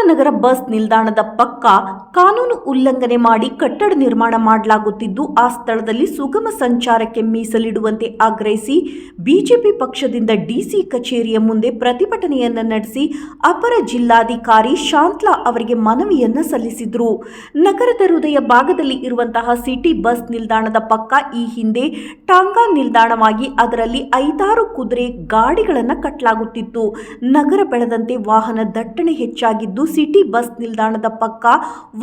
ಹಾಸನನಗರ bus ನಿಲ್ದಾಣದ ಪಕ್ಕ ಕಾನೂನು ಉಲ್ಲಂಘನೆ ಮಾಡಿ ಕಟ್ಟಡ ನಿರ್ಮಾಣ ಮಾಡಲಾಗುತ್ತಿದ್ದು, ಆ ಸ್ಥಳದಲ್ಲಿ ಸುಗಮ ಸಂಚಾರಕ್ಕೆ ಮೀಸಲಿಡುವಂತೆ ಆಗ್ರಹಿಸಿ ಬಿಜೆಪಿ ಪಕ್ಷದಿಂದ ಡಿಸಿ ಕಚೇರಿಯ ಮುಂದೆ ಪ್ರತಿಭಟನೆಯನ್ನ ನಡೆಸಿ ಅಪರ ಜಿಲ್ಲಾಧಿಕಾರಿ ಶಾಂತ್ಲಾ ಅವರಿಗೆ ಮನವಿಯನ್ನ ಸಲ್ಲಿಸಿದ್ರು. ನಗರದ ಹೃದಯ ಭಾಗದಲ್ಲಿ ಇರುವಂತಹ ಸಿಟಿ ಬಸ್ ನಿಲ್ದಾಣದ ಪಕ್ಕ ಈ ಹಿಂದೆ ಟಾಂಗಾ ನಿಲ್ದಾಣವಾಗಿ ಅದರಲ್ಲಿ ಐದಾರು ಕುದುರೆ ಗಾಡಿಗಳನ್ನು ಕಟ್ಟಲಾಗುತ್ತಿತ್ತು ನಗರ ಬೆಳೆದಂತೆ ವಾಹನ ದಟ್ಟಣೆ ಹೆಚ್ಚಾಗಿದ್ದು ಸಿಟಿ ಬಸ್ ನಿಲ್ದಾಣದ ಪಕ್ಕ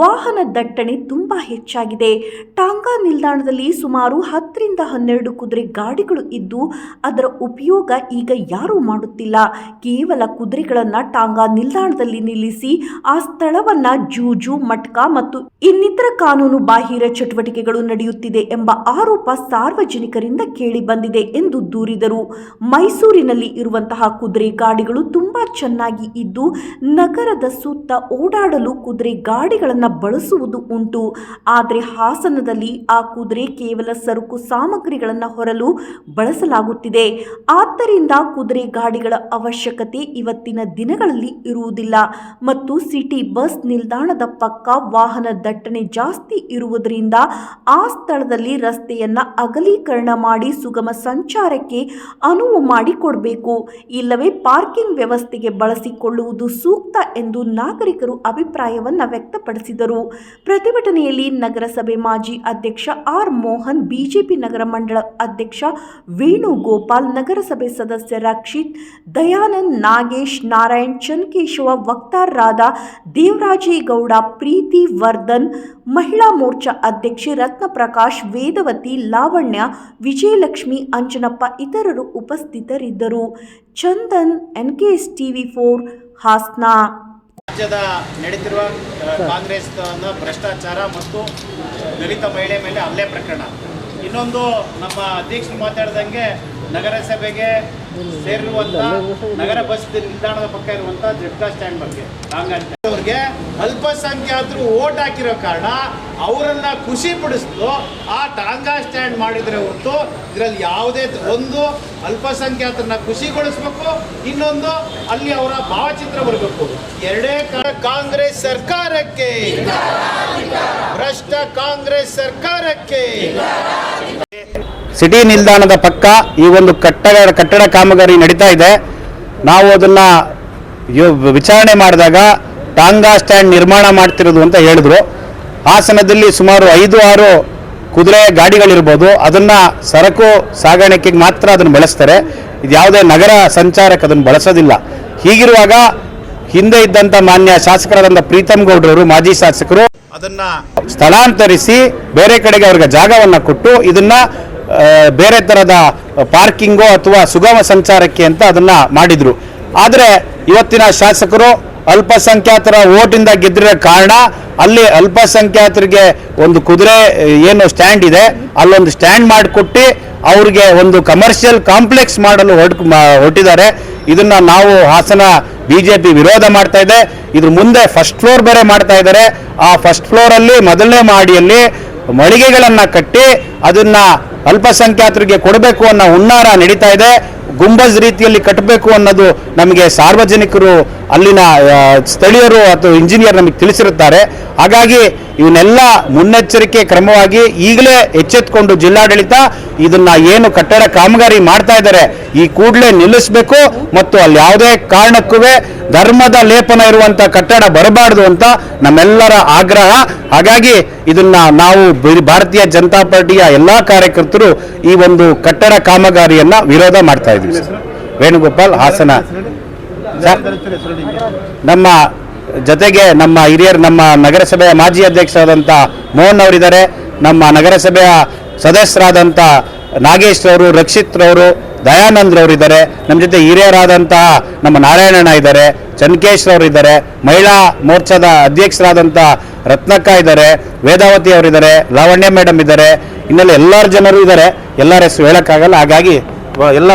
ವಾಹನ ದಟ್ಟಣೆ ತುಂಬಾ ಹೆಚ್ಚಾಗಿದೆ. ಟಾಂಗಾ ನಿಲ್ದಾಣದಲ್ಲಿ ಸುಮಾರು ಹತ್ತರಿಂದ ಹನ್ನೆರಡು ಕುದುರೆ ಗಾಡಿಗಳು ಇದ್ದು, ಅದರ ಉಪಯೋಗ ಈಗ ಯಾರೂ ಮಾಡುತ್ತಿಲ್ಲ. ಕೇವಲ ಕುದುರೆಗಳನ್ನು ಟಾಂಗಾ ನಿಲ್ದಾಣದಲ್ಲಿ ನಿಲ್ಲಿಸಿ, ಆ ಸ್ಥಳವನ್ನ ಜೂಜು, ಮಟ್ಕಾ ಮತ್ತು ಇನ್ನಿತರ ಕಾನೂನು ಬಾಹಿರ ಚಟುವಟಿಕೆಗಳು ನಡೆಯುತ್ತಿದೆ ಎಂಬ ಆರೋಪ ಸಾರ್ವಜನಿಕರಿಂದ ಕೇಳಿ ಬಂದಿದೆ ಎಂದು ದೂರಿದರು. ಮೈಸೂರಿನಲ್ಲಿ ಇರುವಂತಹ ಕುದುರೆ ಗಾಡಿಗಳು ತುಂಬಾ ಚೆನ್ನಾಗಿ ಇದ್ದು, ನಗರದ ಸುತ್ತ ಓಡಾಡಲು ಕುದುರೆ ಗಾಡಿಗಳನ್ನು ಬಳಸುವುದು ಉಂಟು. ಆದರೆ ಹಾಸನದಲ್ಲಿ ಆ ಕುದುರೆ ಕೇವಲ ಸರಕು ಸಾಮಗ್ರಿಗಳನ್ನು ಹೊರಲು ಬಳಸಲಾಗುತ್ತಿದೆ. ಆದ್ದರಿಂದ ಕುದುರೆ ಗಾಡಿಗಳ ಅವಶ್ಯಕತೆ ಇವತ್ತಿನ ದಿನಗಳಲ್ಲಿ ಇರುವುದಿಲ್ಲ. ಮತ್ತು ಸಿಟಿ ಬಸ್ ನಿಲ್ದಾಣದ ಪಕ್ಕ ವಾಹನ ದಟ್ಟಣೆ ಜಾಸ್ತಿ ಇರುವುದರಿಂದ ಆ ಸ್ಥಳದಲ್ಲಿ ರಸ್ತೆಯನ್ನ ಅಗಲೀಕರಣ ಮಾಡಿ ಸುಗಮ ಸಂಚಾರಕ್ಕೆ ಅನುವು ಮಾಡಿಕೊಡಬೇಕು. ಇಲ್ಲವೇ ಪಾರ್ಕಿಂಗ್ ವ್ಯವಸ್ಥೆಗೆ ಬಳಸಿಕೊಳ್ಳುವುದು ಸೂಕ್ತ ಎಂದು ನಾಗರಿಕರು ಅಭಿಪ್ರಾಯವನ್ನು ವ್ಯಕ್ತಪಡಿಸಿದರು. ಪ್ರತಿಭಟನೆಯಲ್ಲಿ ನಗರಸಭೆ ಮಾಜಿ ಅಧ್ಯಕ್ಷ ಆರ್ ಮೋಹನ್, ಬಿಜೆಪಿ ನಗರ ಮಂಡಳ ಅಧ್ಯಕ್ಷ ವೇಣುಗೋಪಾಲ್, ನಗರಸಭೆ ಸದಸ್ಯ ರಕ್ಷಿತ್, ದಯಾನಂದ್ ನಾಗೇಶ್, ನಾರಾಯಣ್ ಚನ್ಕೇಶವ ವಕ್ತಾರರಾದ ದೇವರಾಜೇಗೌಡ, ಪ್ರೀತಿ ವರ್ಧನ್, ಮಹಿಳಾ ಮೋರ್ಚಾ ಅಧ್ಯಕ್ಷೆ ರತ್ನಪ್ರಕಾಶ್, ವೇದವತಿ ಲಾವಣ್ಯ, ವಿಜಯಲಕ್ಷ್ಮಿ ಅಂಜನಪ್ಪ ಇತರರು ಉಪಸ್ಥಿತರಿದ್ದರು. Chandan N NKS TV four Hassan. ರಾಜ್ಯದ ನಡೀತಿರುವ ಕಾಂಗ್ರೆಸ್ ಭ್ರಷ್ಟಾಚಾರ ಮತ್ತು ದಲಿತ ಮಹಿಳೆ ಮೇಲೆ ಹಲ್ಲೆ ಪ್ರಕರಣ. ಇನ್ನೊಂದು ನಮ್ಮ ಅಧ್ಯಕ್ಷರು ಮಾತಾಡ್ದಂಗೆ ನಗರಸಭೆಗೆ ಸೇರಿರುವಂಥ ನಗರ ಬಸ್ ನಿಲ್ದಾಣದ ಪಕ್ಕ ಇರುವಂತ ಜಟ್ಕಾ ಸ್ಟ್ಯಾಂಡ್ ಬಗ್ಗೆ. ಅವ್ರಿಗೆ ಅಲ್ಪಸಂಖ್ಯಾತರು ಓಟ್ ಹಾಕಿರೋ ಕಾರಣ ಅವರನ್ನ ಖುಷಿ ಪಡಿಸ್ತು ಆ ಟಾಂಗಾ ಸ್ಟ್ಯಾಂಡ್ ಮಾಡಿದ್ರೆ ಹೊರತು ಇದರಲ್ಲಿ ಯಾವುದೇ ಒಂದು ಅಲ್ಪಸಂಖ್ಯಾತರನ್ನ ಖುಷಿಗೊಳಿಸ್ಬೇಕು ಇನ್ನೊಂದು ಅಲ್ಲಿ ಅವರ ಭಾವಚಿತ್ರ ಬರಬೇಕು. ಎರಡೇ ಕಾಂಗ್ರೆಸ್ ಸರ್ಕಾರಕ್ಕೆ. ಭ್ರಷ್ಟ ಕಾಂಗ್ರೆಸ್ ಸರ್ಕಾರಕ್ಕೆ. ಸಿಟಿ ನಿಲ್ದಾಣದ ಪಕ್ಕ ಈ ಒಂದು ಕಟ್ಟಡ ಕಟ್ಟಡ ಕಾಮಗಾರಿ ನಡೀತಾ ಇದೆ. ನಾವು ಅದನ್ನ ವಿಚಾರಣೆ ಮಾಡಿದಾಗ ಟಾಂಗಾ ಸ್ಟ್ಯಾಂಡ್ ನಿರ್ಮಾಣ ಮಾಡ್ತಿರೋದು ಅಂತ ಹೇಳಿದ್ರು. ಹಾಸನದಲ್ಲಿ ಸುಮಾರು ಐದು, ಆರು ಕುದುರೆ ಗಾಡಿಗಳಿರ್ಬೋದು. ಅದನ್ನ ಸರಕು ಸಾಗಾಣಿಕೆಗೆ ಮಾತ್ರ ಅದನ್ನು ಬಳಸ್ತಾರೆ. ಇದು ಯಾವುದೇ ನಗರ ಸಂಚಾರಕ್ಕೆ ಅದನ್ನು ಬಳಸೋದಿಲ್ಲ. ಹೀಗಿರುವಾಗ ಹಿಂದೆ ಇದ್ದಂಥ ಮಾನ್ಯ ಶಾಸಕರಾದಂಥ ಪ್ರೀತಮ್ ಗೌಡ್ರವರು, ಮಾಜಿ ಶಾಸಕರು ಅದನ್ನ ಸ್ಥಳಾಂತರಿಸಿ ಬೇರೆ ಕಡೆಗೆ ಅವ್ರಿಗೆ ಜಾಗವನ್ನು ಕೊಟ್ಟು ಇದನ್ನ ಬೇರೆ ಥರದ ಪಾರ್ಕಿಂಗು ಅಥವಾ ಸುಗಮ ಸಂಚಾರಕ್ಕೆ ಅಂತ ಅದನ್ನ ಮಾಡಿದ್ರು. ಆದರೆ ಇವತ್ತಿನ ಶಾಸಕರು ಅಲ್ಪಸಂಖ್ಯಾತರ ಓಟಿಂದ ಗೆದ್ದಿರೋ ಕಾರಣ ಅಲ್ಲಿ ಅಲ್ಪಸಂಖ್ಯಾತರಿಗೆ ಒಂದು ಕುದುರೆ, ಏನು ಸ್ಟ್ಯಾಂಡ್ ಇದೆ. ಅಲ್ಲೊಂದು ಸ್ಟ್ಯಾಂಡ್ ಮಾಡಿಕೊಟ್ಟು ಅವ್ರಿಗೆ ಒಂದು ಕಮರ್ಷಿಯಲ್ ಕಾಂಪ್ಲೆಕ್ಸ್ ಮಾಡಲು ಹೊರಟು ಹೊರಟಿದ್ದಾರೆ. ಇದನ್ನ ನಾವು ಹಾಸನ ಬಿಜೆಪಿ ವಿರೋಧ ಮಾಡ್ತಾ ಇದೆ. ಇದ್ರ ಮುಂದೆ ಫಸ್ಟ್ ಫ್ಲೋರ್ ಬೇರೆ ಮಾಡ್ತಾ ಇದ್ದಾರೆ. ಆ ಫಸ್ಟ್ ಫ್ಲೋರ್ ಅಲ್ಲಿ ಮೊದಲನೇ ಮಾಡಿಯಲ್ಲಿ ಮಳಿಗೆಗಳನ್ನ ಕಟ್ಟಿ ಅದನ್ನ ಅಲ್ಪಸಂಖ್ಯಾತರಿಗೆ ಕೊಡಬೇಕು ಅನ್ನೋ ಹುನ್ನಾರ ನಡೀತಾ ಇದೆ. ಗುಂಬಜ್ ರೀತಿಯಲ್ಲಿ ಕಟ್ಟಬೇಕು ಅನ್ನೋದು ನಮಗೆ ಸಾರ್ವಜನಿಕರು ಅಲ್ಲಿನ ಸ್ಥಳೀಯರು ಅಥವಾ ಇಂಜಿನಿಯರ್ ನಮಗೆ ತಿಳಿಸಿರುತ್ತಾರೆ. ಹಾಗಾಗಿ ಇವನ್ನೆಲ್ಲ ಮುನ್ನೆಚ್ಚರಿಕೆ ಕ್ರಮವಾಗಿ ಈಗಲೇ ಎಚ್ಚೆತ್ಕೊಂಡು ಜಿಲ್ಲಾಡಳಿತ ಇದನ್ನ ಏನು ಕಟ್ಟಡ ಕಾಮಗಾರಿ ಮಾಡ್ತಾ ಇದ್ದಾರೆ ಈ ಕೂಡಲೇ ನಿಲ್ಲಿಸಬೇಕು ಮತ್ತು ಅಲ್ಲಿ ಯಾವುದೇ ಕಾರಣಕ್ಕೂ ಧರ್ಮದ ಲೇಪನ ಇರುವಂತ ಕಟ್ಟಡ ಬರಬಾರದು ಅಂತ ನಮ್ಮೆಲ್ಲರ ಆಗ್ರಹ. ಹಾಗಾಗಿ ಇದನ್ನ ನಾವು ಭಾರತೀಯ ಜನತಾ ಪಾರ್ಟಿಯ ಎಲ್ಲಾ ಕಾರ್ಯಕರ್ತರು ಈ ಒಂದು ಕಟ್ಟಡ ಕಾಮಗಾರಿಯನ್ನ ವಿರೋಧ ಮಾಡ್ತಾ ಇದ್ದೀವಿ. ವೇಣುಗೋಪಾಲ್ ಹಾಸನ. ನಮ್ಮ ಜೊತೆಗೆ ನಮ್ಮ ಹಿರಿಯರು, ನಮ್ಮ ನಗರಸಭೆಯ ಮಾಜಿ ಅಧ್ಯಕ್ಷರಾದಂಥ ಮೋಹನ್ ಅವರಿದ್ದಾರೆ. ನಮ್ಮ ನಗರಸಭೆಯ ಸದಸ್ಯರಾದಂಥ ನಾಗೇಶ್ ಅವರು, ರಕ್ಷಿತ್ ಅವರು, ದಯಾನಂದ್ ಅವರು ಇದ್ದಾರೆ. ನಮ್ಮ ಜೊತೆ ಹಿರಿಯರಾದಂತಹ ನಮ್ಮ ನಾರಾಯಣಣ್ಣ ಇದ್ದಾರೆ, ಚನ್ಕೇಶ್ ಇದ್ದಾರೆ, ಮಹಿಳಾ ಮೋರ್ಚಾದ ಅಧ್ಯಕ್ಷರಾದಂಥ ರತ್ನಕ್ಕ ಇದ್ದಾರೆ, ವೇದಾವತಿ ಅವರಿದ್ದಾರೆ ಲಾವಣ್ಯ ಮೇಡಮ್ ಇದ್ದಾರೆ. ಇನ್ನೆಲ್ಲ ಎಲ್ಲರ ಜನರು ಇದ್ದಾರೆ. ಎಲ್ಲರ ಹೆಸರು ಹೇಳೋಕ್ಕಾಗಲ್ಲ. ಹಾಗಾಗಿ ಎಲ್ಲ